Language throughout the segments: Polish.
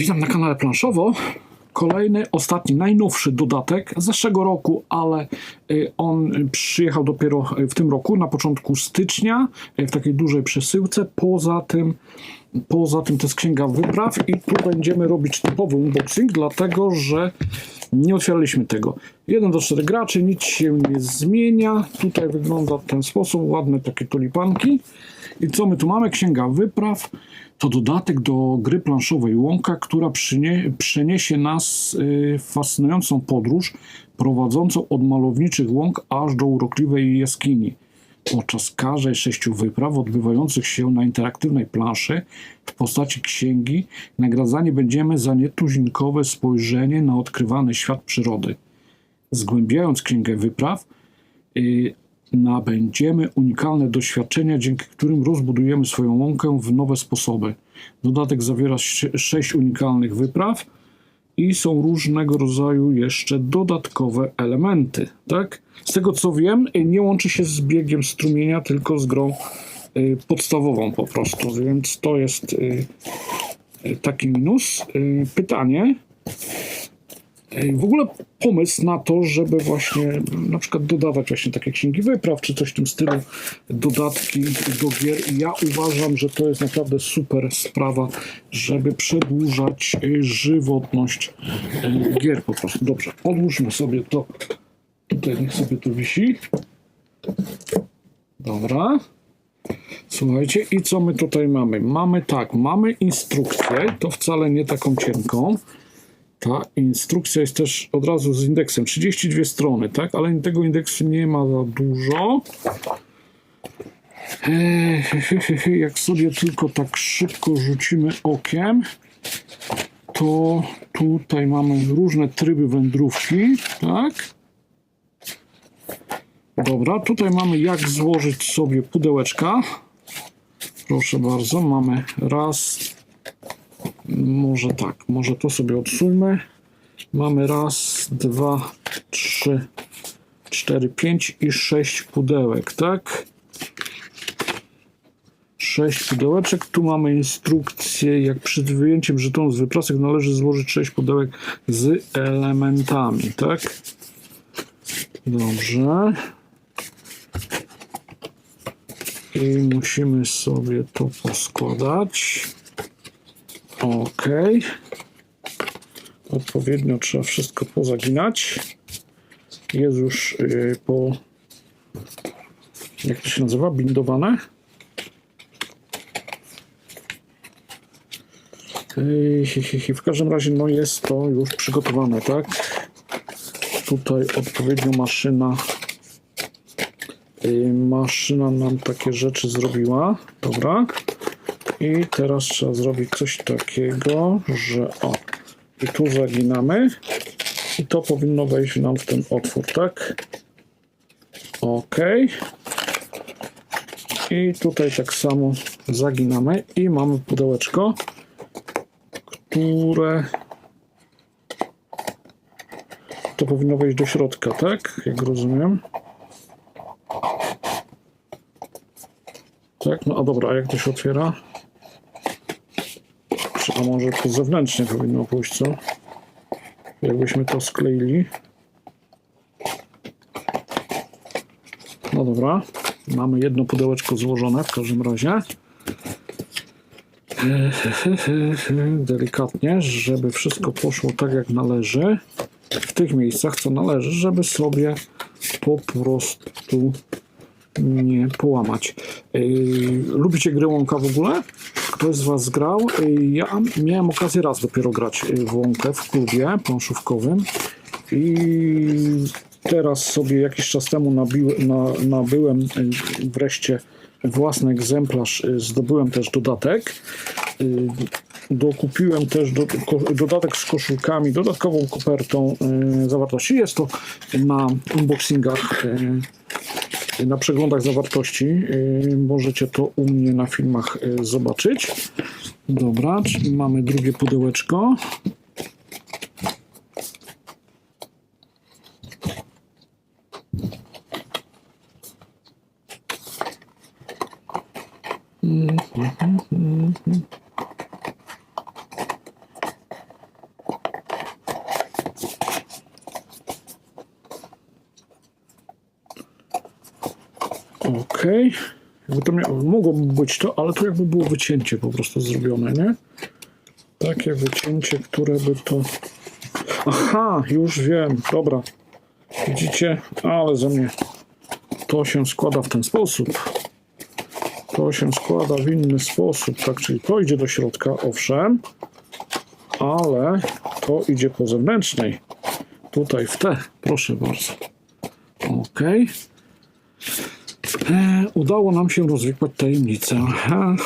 Witam na kanale Planszowo. Kolejny, ostatni, najnowszy dodatek z zeszłego roku, ale y, on przyjechał dopiero w tym roku, na początku stycznia, y, w takiej dużej przesyłce. Poza tym, poza tym to jest księga wypraw i tu będziemy robić typowy unboxing, dlatego że nie otwieraliśmy tego. 1 do 4 graczy, nic się nie zmienia. Tutaj wygląda w ten sposób, ładne takie tulipanki. I co my tu mamy? Księga wypraw. To dodatek do gry planszowej Łąka, która przynie, przeniesie nas y, w fascynującą podróż prowadzącą od malowniczych łąk aż do urokliwej jaskini. Podczas każdej sześciu wypraw odbywających się na interaktywnej planszy w postaci księgi nagradzani będziemy za nietuzinkowe spojrzenie na odkrywany świat przyrody. Zgłębiając księgę wypraw, y, nabędziemy unikalne doświadczenia, dzięki którym rozbudujemy swoją łąkę w nowe sposoby. Dodatek zawiera sześć unikalnych wypraw i są różnego rodzaju jeszcze dodatkowe elementy. Tak? Z tego co wiem, nie łączy się z biegiem strumienia, tylko z grą y, podstawową po prostu, więc to jest y, y, taki minus. Pytanie, W ogóle pomysł na to, żeby właśnie na przykład dodawać właśnie takie księgi wypraw, czy coś w tym stylu, dodatki do gier. Ja uważam, że to jest naprawdę super sprawa, żeby przedłużać y, żywotność y, gier po prostu. Dobrze, odłóżmy sobie to. Tutaj niech sobie to wisi. Dobra. Słuchajcie, i co my tutaj mamy? Mamy tak, mamy instrukcję, to wcale nie taką cienką. Ta instrukcja jest też od razu z indeksem 32 strony, tak? Ale tego indeksu nie ma za dużo. Eee, Jak sobie tylko tak szybko rzucimy okiem, to tutaj mamy różne tryby wędrówki, tak? Dobra, tutaj mamy jak złożyć sobie pudełeczka. Proszę bardzo, mamy raz, może tak, może to sobie odsuńmy. Mamy raz, dwa, trzy, cztery, pięć i sześć pudełek, tak? Sześć pudełeczek. Tu mamy instrukcję, jak przed wyjęciem żetonu z wyprasek należy złożyć sześć pudełek z elementami, tak? Dobrze. I musimy sobie to poskładać. Ok. Odpowiednio trzeba wszystko pozaginać. Jest już yy, po. Jak to się nazywa? Bindowane. W każdym razie no jest to już przygotowane, tak? Tutaj odpowiednio maszyna yy, maszyna nam takie rzeczy zrobiła. Dobra. I teraz trzeba zrobić coś takiego, że o, i tu zaginamy i to powinno wejść nam w ten otwór, tak? Ok. I tutaj tak samo zaginamy i mamy pudełeczko, które to powinno wejść do środka, tak? Jak rozumiem. Tak, no a dobra, a jak to się otwiera? A może to zewnętrznie powinno pójść, co? Jakbyśmy to skleili. No dobra. Mamy jedno pudełeczko złożone w każdym razie. Delikatnie, żeby wszystko poszło tak jak należy. W tych miejscach, co należy, żeby sobie po prostu nie połamać. Yy, lubicie gry łąka w ogóle? Ktoś z Was grał? Yy, ja miałem okazję raz dopiero grać yy, w łąkę w klubie planszówkowym i teraz sobie jakiś czas temu nabił, na, nabyłem yy, wreszcie własny egzemplarz, zdobyłem też dodatek. Dokupiłem też do, dodatek z koszulkami, dodatkową kopertą zawartości. Jest to na unboxingach na przeglądach zawartości. Yy, Możecie to u mnie na filmach yy, zobaczyć. Dobra, mamy drugie pudełeczko. Okej. Jakby to mogłoby być to, ale to jakby było wycięcie po prostu zrobione, nie? Takie wycięcie, które by to... Aha, już wiem, dobra. Widzicie? Ale ze mnie to się składa w ten sposób. To się składa w inny sposób, tak, czyli to idzie do środka, owszem, ale to idzie po zewnętrznej. Tutaj w te, proszę bardzo. Ok. E, udało nam się rozwikłać tajemnicę. Ha.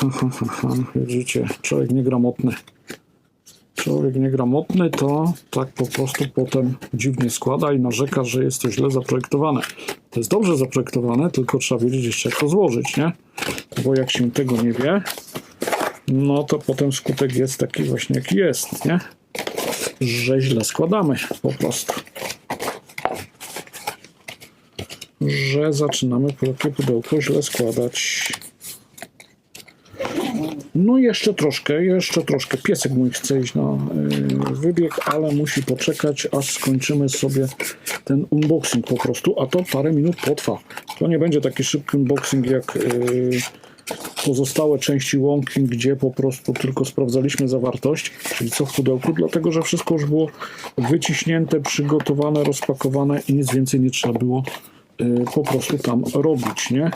Widzicie, człowiek niegramotny. Człowiek niegramotny to tak po prostu potem dziwnie składa i narzeka, że jest to źle zaprojektowane. To jest dobrze zaprojektowane, tylko trzeba wiedzieć jeszcze jak to złożyć, nie? Bo jak się tego nie wie, no to potem skutek jest taki właśnie jaki jest, nie? Że źle składamy po prostu. Że zaczynamy takie pudełko źle składać. No jeszcze troszkę, jeszcze troszkę. Piesek mój chce iść na y, wybieg, ale musi poczekać, aż skończymy sobie ten unboxing po prostu, a to parę minut potrwa. To nie będzie taki szybki unboxing jak y, pozostałe części łąki, gdzie po prostu tylko sprawdzaliśmy zawartość, czyli co w pudełku, dlatego że wszystko już było wyciśnięte, przygotowane, rozpakowane i nic więcej nie trzeba było po prostu tam robić, nie?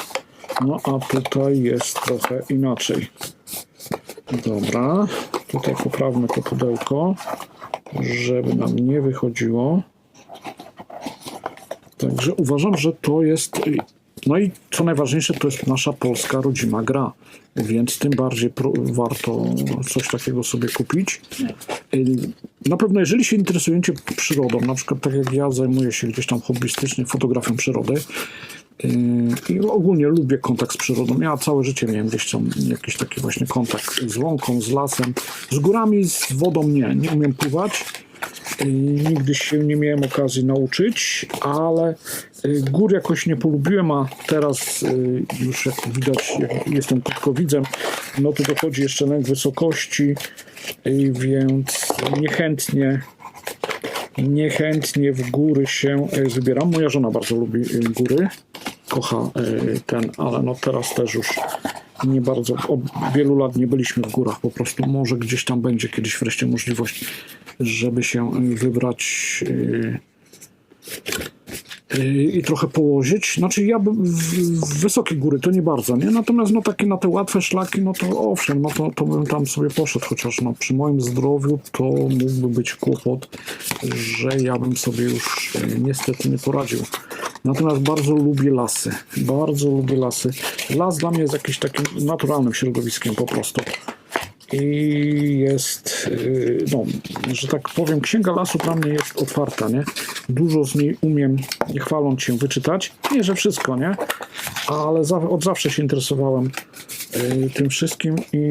No a tutaj jest trochę inaczej. Dobra, tutaj poprawmy to pudełko, żeby nam nie wychodziło. Także uważam, że to jest. No i co najważniejsze, to jest nasza polska rodzima gra, więc tym bardziej warto coś takiego sobie kupić. Na pewno, jeżeli się interesujecie przyrodą, na przykład tak jak ja zajmuję się gdzieś tam hobbystycznie fotografią przyrody, Yy, I ogólnie lubię kontakt z przyrodą. Ja całe życie miałem gdzieś tam jakiś taki właśnie kontakt z łąką, z lasem, z górami, z wodą nie. Nie umiem pływać. Nigdy się nie miałem okazji nauczyć, ale yy, gór jakoś nie polubiłem, a teraz yy, już jak widać, jestem krótkowidzem, no to dochodzi jeszcze lęk wysokości, yy, więc niechętnie niechętnie w góry się wybieram. Moja żona bardzo lubi góry, kocha ten, ale no teraz też już nie bardzo, od wielu lat nie byliśmy w górach po prostu. Może gdzieś tam będzie kiedyś wreszcie możliwość, żeby się e, wybrać e, e, i trochę położyć. Znaczy ja bym w, wysokie góry to nie bardzo, nie? Natomiast no takie na te łatwe szlaki, no to owszem, no to, to bym tam sobie poszedł, chociaż no przy moim zdrowiu to mógłby być kłopot, że ja bym sobie już niestety nie poradził. Natomiast bardzo lubię lasy. Bardzo lubię lasy. Las dla mnie jest jakimś takim naturalnym środowiskiem po prostu. I jest, yy, no, że tak powiem, księga lasu dla mnie jest otwarta, nie? Dużo z niej umiem, nie chwaląc się, wyczytać. Nie, że wszystko, nie? Ale za, od zawsze się interesowałem yy, tym wszystkim i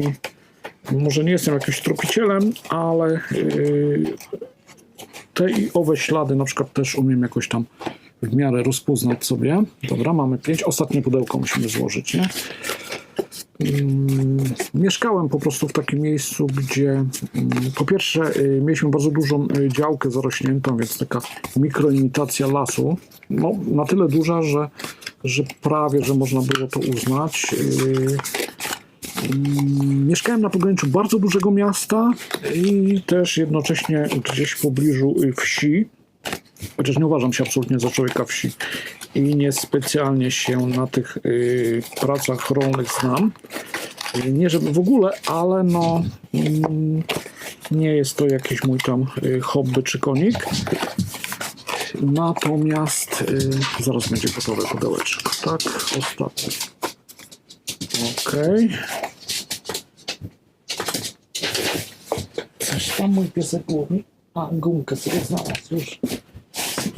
może nie jestem jakimś tropicielem, ale yy, te i owe ślady na przykład też umiem jakoś tam w miarę rozpoznać sobie. Dobra, mamy pięć. Ostatnie pudełko musimy złożyć, nie? Mm, Mieszkałem po prostu w takim miejscu, gdzie mm, po pierwsze y, mieliśmy bardzo dużą y, działkę zarośniętą, więc taka mikroimitacja lasu. No, na tyle duża, że, że prawie, że można było to uznać. Y, Mm, Mieszkałem na pograniczu bardzo dużego miasta i też jednocześnie gdzieś w pobliżu wsi. Chociaż nie uważam się absolutnie za człowieka wsi i niespecjalnie się na tych y, pracach rolnych znam. Y, Nie żeby w ogóle, ale no mm, nie jest to jakiś mój tam y, hobby czy konik. Natomiast y, zaraz będzie gotowe pudełeczko. Tak, ostatnie. Okej. Coś tam mój piesek mówi. A, gumkę sobie znalazł już.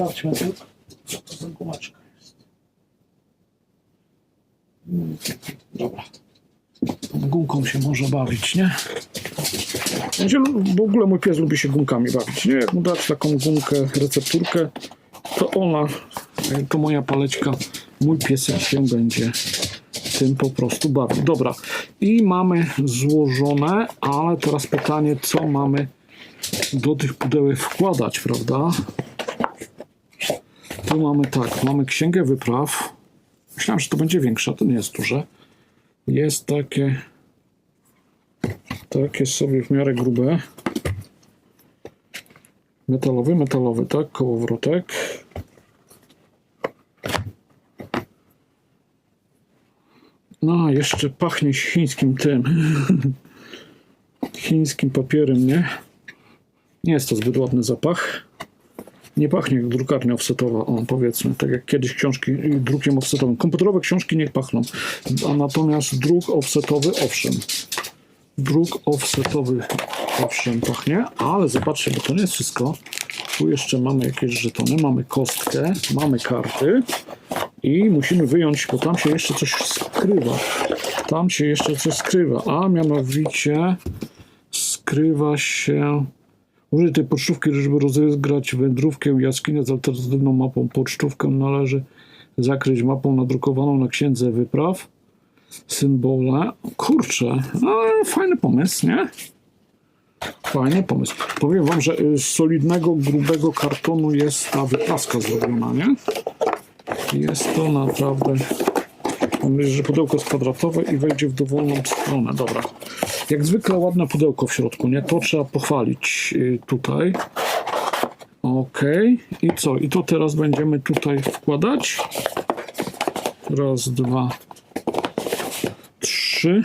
Sprawdźmy tu, co to za gumeczka jest. Dobra. Tą gumką się może bawić, nie? W ogóle mój pies lubi się gumkami bawić, nie? Jak mu dać taką gumkę, recepturkę, to ona, to moja paleczka, mój piesek się będzie tym po prostu bawił. Dobra, i mamy złożone, ale teraz pytanie, co mamy do tych pudełek wkładać, prawda? Tu mamy tak, mamy księgę wypraw, Myślałem, że to będzie większe, a to nie jest duże. Jest takie, takie sobie w miarę grube. Metalowy, metalowy, tak? Kołowrotek. No, jeszcze pachnie chińskim tym. chińskim papierem, nie? Nie jest to zbyt ładny zapach. Nie pachnie jak drukarnia offsetowa, o, powiedzmy, tak jak kiedyś książki drukiem offsetowym. Komputerowe książki nie pachną, a natomiast druk offsetowy, owszem. Druk offsetowy, owszem, pachnie, ale zobaczcie, bo to nie jest wszystko. Tu jeszcze mamy jakieś żetony, mamy kostkę, mamy karty i musimy wyjąć, bo tam się jeszcze coś skrywa. Tam się jeszcze coś skrywa, a mianowicie skrywa się Użyj tej pocztówki, żeby rozegrać wędrówkę jaskinię z alternatywną mapą. Pocztówkę należy zakryć mapą nadrukowaną na księdze wypraw. Symbole. Kurczę, no, fajny pomysł, nie? Fajny pomysł. Powiem wam, że y, z solidnego, grubego kartonu jest ta wypraska zrobiona, nie? Jest to naprawdę... Mam nadzieję, że pudełko jest kwadratowe i wejdzie w dowolną stronę. Dobra. Jak zwykle ładne pudełko w środku, nie? To trzeba pochwalić y, tutaj. Ok. I co? I to teraz będziemy tutaj wkładać. Raz, dwa, trzy.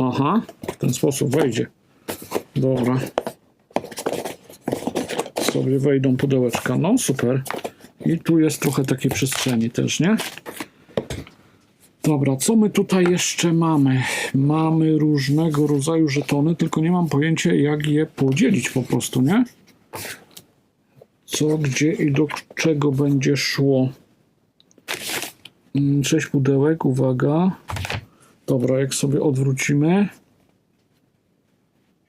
Aha. W ten sposób wejdzie. Dobra. Sobie wejdą pudełeczka. No super. I tu jest trochę takiej przestrzeni też, nie? Dobra, co my tutaj jeszcze mamy? Mamy różnego rodzaju żetony, tylko nie mam pojęcia, jak je podzielić po prostu, nie? Co, gdzie i do czego będzie szło? Mm, Sześć pudełek, uwaga. Dobra, jak sobie odwrócimy.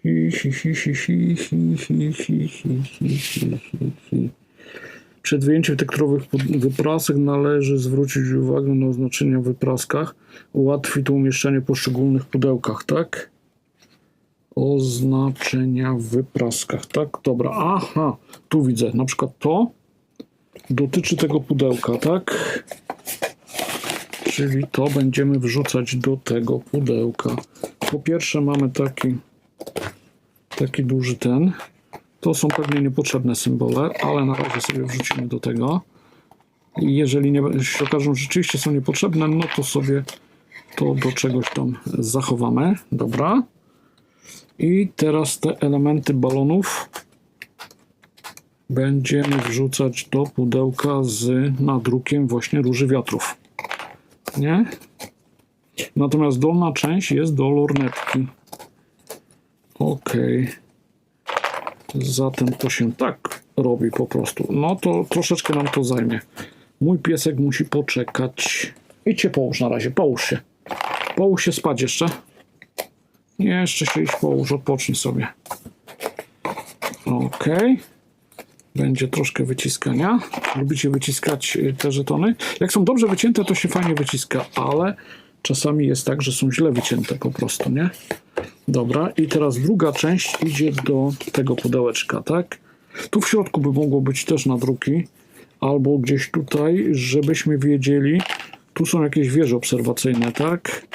Hi, hi, hi, hi, hi, hi, hi, hi, hi, hi, hi, hi. Przed wyjęciem tekturowych wyprasek należy zwrócić uwagę na oznaczenia w wypraskach. Ułatwi to umieszczanie w poszczególnych pudełkach, tak? Oznaczenia w wypraskach, tak? Dobra, aha, tu widzę, na przykład to dotyczy tego pudełka, tak? Czyli to będziemy wrzucać do tego pudełka. Po pierwsze mamy taki taki duży ten. To są pewnie niepotrzebne symbole, ale na razie sobie wrzucimy do tego. I jeżeli nie, się okażą, że rzeczywiście są niepotrzebne, no to sobie to do czegoś tam zachowamy. Dobra. I teraz te elementy balonów będziemy wrzucać do pudełka z nadrukiem właśnie róży wiatrów. Nie? Natomiast dolna część jest do lornetki. Okej. Zatem to się tak robi po prostu. No to troszeczkę nam to zajmie. Mój piesek musi poczekać. Idźcie połóż na razie, połóż się. Połóż się spać jeszcze. Jeszcze się iść połóż, odpocznij sobie. Okej. Będzie troszkę wyciskania. Lubicie wyciskać y, te żetony? Jak są dobrze wycięte, to się fajnie wyciska, ale czasami jest tak, że są źle wycięte po prostu, nie? Dobra, i teraz druga część idzie do tego pudełeczka, tak? Tu w środku by mogło być też nadruki, albo gdzieś tutaj, żebyśmy wiedzieli, tu są jakieś wieże obserwacyjne, tak?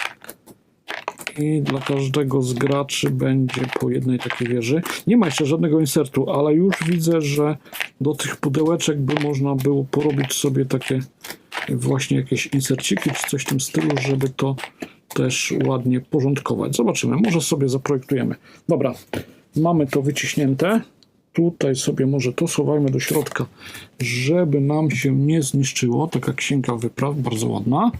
I dla każdego z graczy będzie po jednej takiej wieży. Nie ma jeszcze żadnego insertu, ale już widzę, że do tych pudełeczek by można było porobić sobie takie właśnie jakieś inserciki czy coś w tym stylu, żeby to też ładnie porządkować. Zobaczymy, może sobie zaprojektujemy. Dobra, mamy to wyciśnięte. Tutaj sobie może to schowajmy do środka, żeby nam się nie zniszczyło. Taka księga wypraw, bardzo ładna.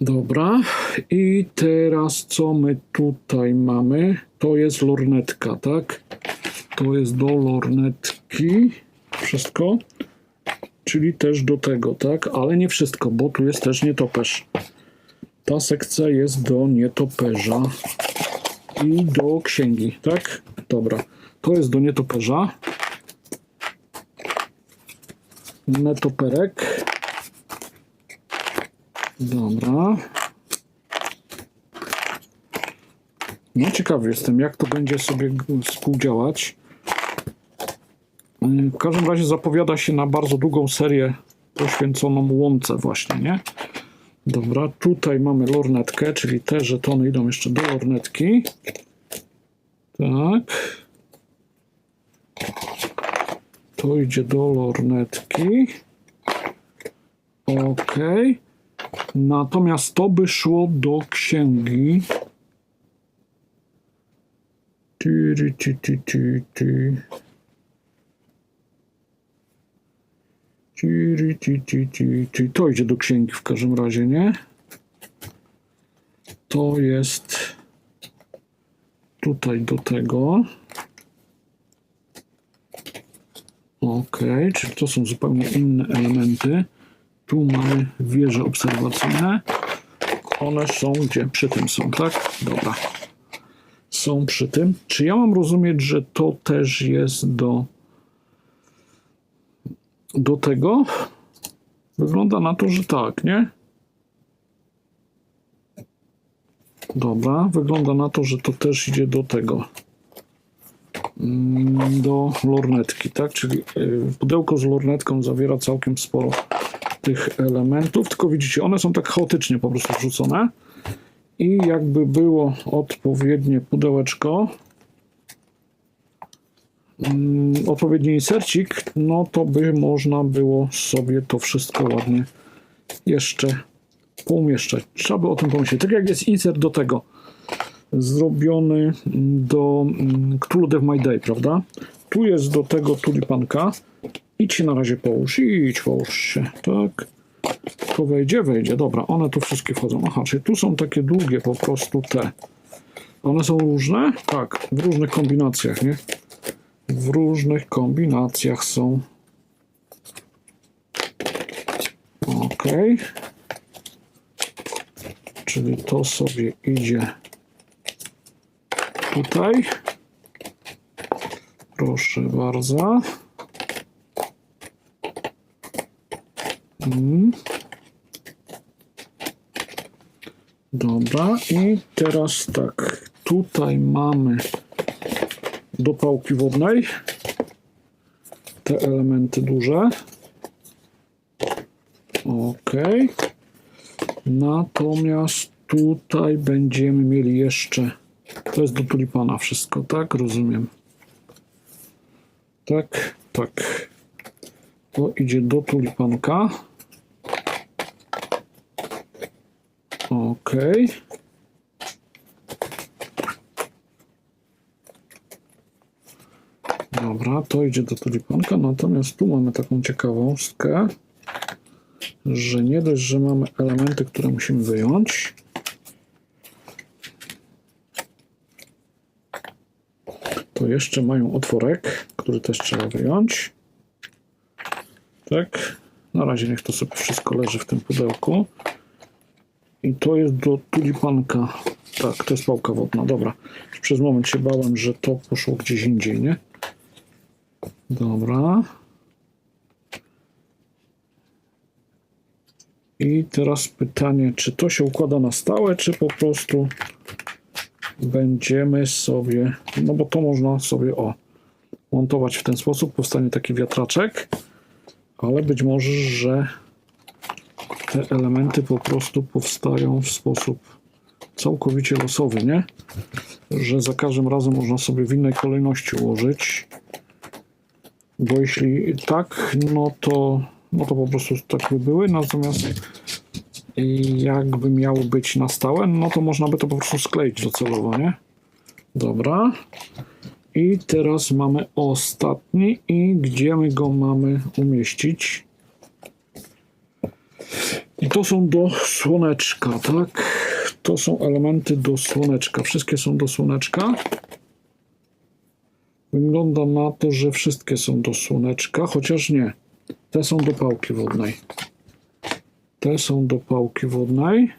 Dobra, i teraz co my tutaj mamy? To jest lornetka, tak? To jest do lornetki. Wszystko. Czyli też do tego, tak? Ale nie wszystko, bo tu jest też nietoperz. Ta sekcja jest do nietoperza i do księgi, tak? Dobra. To jest do nietoperza. Netoperek. Dobra. No ciekawy jestem, jak to będzie sobie współdziałać. Yy, W każdym razie zapowiada się na bardzo długą serię poświęconą łące właśnie, nie? Dobra, tutaj mamy lornetkę, czyli te żetony idą jeszcze do lornetki. Tak. To idzie do lornetki. Ok. Natomiast to by szło do księgi. Ty, ty. To idzie do księgi w każdym razie, nie? To jest tutaj do tego. Ok, czyli to są zupełnie inne elementy. Tu mamy wieże obserwacyjne. One są gdzie? Przy tym są, tak? Dobra. Są przy tym. Czy ja mam rozumieć, że to też jest do do tego? Wygląda na to, że tak, nie? Dobra, wygląda na to, że to też idzie do tego. Mm, Do lornetki, tak? Czyli y, pudełko z lornetką zawiera całkiem sporo tych elementów, tylko widzicie, one są tak chaotycznie po prostu wrzucone. I jakby było odpowiednie pudełeczko, odpowiedni insercik, no to by można było sobie to wszystko ładnie jeszcze poumieszczać. Trzeba by o tym pomyśleć. Tak jak jest insert do tego zrobiony do mm, Cthulhu Dev My Day, prawda? Tu jest do tego tulipanka. Idź się na razie połóż, idź połóż się, tak? To wejdzie, wejdzie, dobra, one tu wszystkie wchodzą. Aha, czyli tu są takie długie po prostu te. One są różne? Tak, w różnych kombinacjach, nie? W różnych kombinacjach są. Ok. Czyli to sobie idzie tutaj. Proszę bardzo. Mm. Dobra, i teraz tak. Tutaj mamy do pałki wodnej te elementy duże. Ok. Natomiast tutaj będziemy mieli jeszcze. To jest do tulipana wszystko, tak? Rozumiem. Tak, tak. To idzie do tulipanka. Ok. Dobra, to idzie do tulipanka. Natomiast tu mamy taką ciekawostkę, że nie dość, że mamy elementy, które musimy wyjąć. To jeszcze mają otworek, który też trzeba wyjąć. Tak. Na razie niech to sobie wszystko leży w tym pudełku. I to jest do tulipanka. Tak, to jest pałka wodna. Dobra. Przez moment się bałem, że to poszło gdzieś indziej, nie? Dobra. I teraz pytanie, czy to się układa na stałe, czy po prostu będziemy sobie, no bo to można sobie o montować w ten sposób, powstanie taki wiatraczek, ale być może, że te elementy po prostu powstają w sposób całkowicie losowy, nie? Że za każdym razem można sobie w innej kolejności ułożyć. Bo jeśli tak, no to, no to po prostu tak by były, natomiast jakby miało być na stałe, no to można by to po prostu skleić docelowo, nie? Dobra. I teraz mamy ostatni i gdzie my go mamy umieścić? I to są do słoneczka, tak? To są elementy do słoneczka. Wszystkie są do słoneczka. Wygląda na to, że wszystkie są do słoneczka, chociaż nie. Te są do pałki wodnej. Te są do pałki wodnej,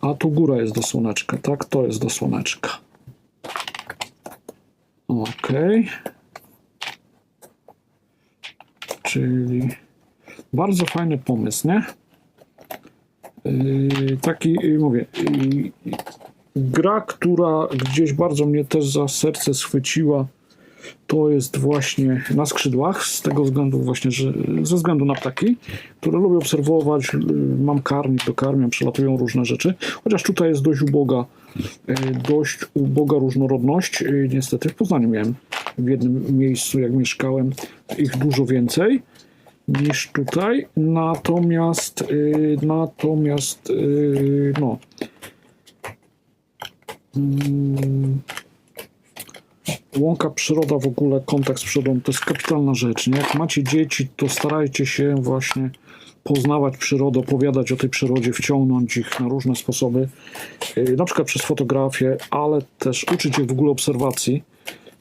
a tu góra jest do słoneczka, tak? To jest do słoneczka. Ok. Czyli bardzo fajny pomysł, nie? Yy, taki, yy, mówię, yy, gra, która gdzieś bardzo mnie też za serce schwyciła, to jest właśnie na skrzydłach, z tego względu właśnie, że ze względu na ptaki, które lubię obserwować, l- mam karmik, dokarmiam, przelatują różne rzeczy, chociaż tutaj jest dość uboga, e, dość uboga różnorodność. E, Niestety w Poznaniu miałem w jednym miejscu, jak mieszkałem, ich dużo więcej niż tutaj, natomiast y, natomiast y, no. Mm, Łąka przyroda w ogóle, kontakt z przyrodą to jest kapitalna rzecz. Nie? Jak macie dzieci, to starajcie się właśnie poznawać przyrodę, opowiadać o tej przyrodzie, wciągnąć ich na różne sposoby, yy, na przykład przez fotografię, ale też uczyć ich w ogóle obserwacji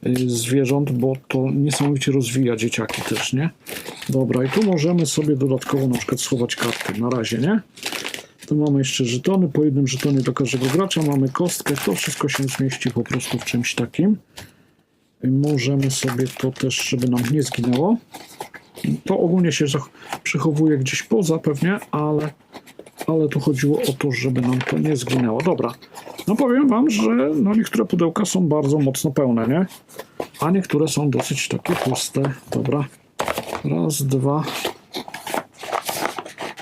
yy, zwierząt, bo to niesamowicie rozwija dzieciaki też, nie? Dobra, i tu możemy sobie dodatkowo na przykład schować karty na razie, nie? Tu mamy jeszcze żetony, po jednym żetonie do każdego gracza, mamy kostkę, to wszystko się zmieści po prostu w czymś takim. Możemy sobie to też, żeby nam nie zginęło. To ogólnie się przechowuje gdzieś poza pewnie, ale, ale tu chodziło o to, żeby nam to nie zginęło. Dobra, no powiem wam, że no niektóre pudełka są bardzo mocno pełne, nie? A niektóre są dosyć takie puste. Dobra, raz, dwa.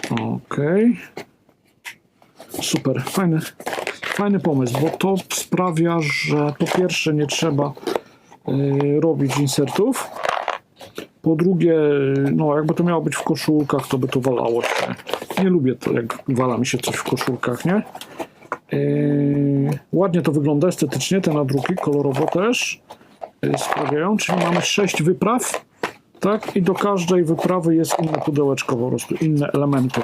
Okej. Super, fajny, fajny pomysł, bo to sprawia, że po pierwsze nie trzeba robić insertów. Po drugie, no jakby to miało być w koszulkach, to by to walało się. Nie lubię to, jak wala mi się coś w koszulkach, nie? Yy, ładnie to wygląda estetycznie, te nadruki, kolorowo też yy, sprawiają, czyli mamy sześć wypraw, tak? I do każdej wyprawy jest inne pudełeczko po prostu, inne elementy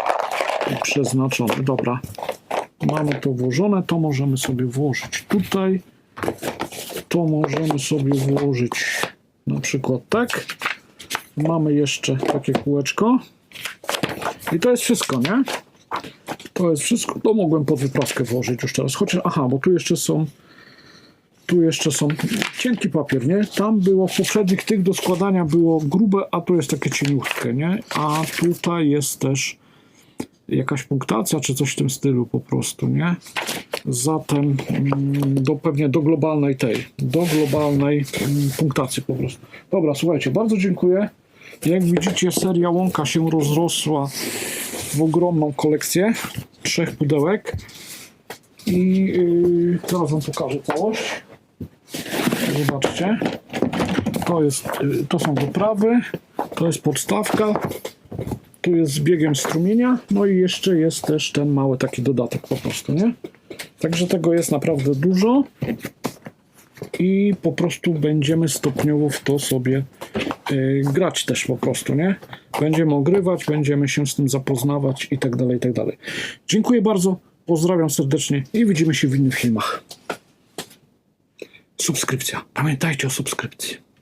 przeznaczone. Dobra, mamy to włożone, to możemy sobie włożyć tutaj, to możemy sobie włożyć na przykład tak. Mamy jeszcze takie kółeczko. I to jest wszystko, nie? To jest wszystko. To mogłem pod wyprawkę włożyć już teraz. Chociaż, aha, bo tu jeszcze są tu jeszcze są cienki papier, nie? Tam było w poprzednich tych do składania było grube, a tu jest takie cieniutkie, nie? A tutaj jest też jakaś punktacja, czy coś w tym stylu po prostu, nie? Zatem mm, do, pewnie do globalnej tej, do globalnej mm, punktacji po prostu. Dobra, słuchajcie, bardzo dziękuję. Jak widzicie, seria Łąka się rozrosła w ogromną kolekcję trzech pudełek. I yy, teraz wam pokażę całość. Zobaczcie. To, jest, yy, to są wyprawy, to jest podstawka, tu jest z biegiem strumienia, no i jeszcze jest też ten mały taki dodatek po prostu, nie? Także tego jest naprawdę dużo i po prostu będziemy stopniowo w to sobie y, grać też po prostu, nie? Będziemy ogrywać, będziemy się z tym zapoznawać i tak dalej, i tak dalej. Dziękuję bardzo, pozdrawiam serdecznie i widzimy się w innych filmach. Subskrypcja. Pamiętajcie o subskrypcji.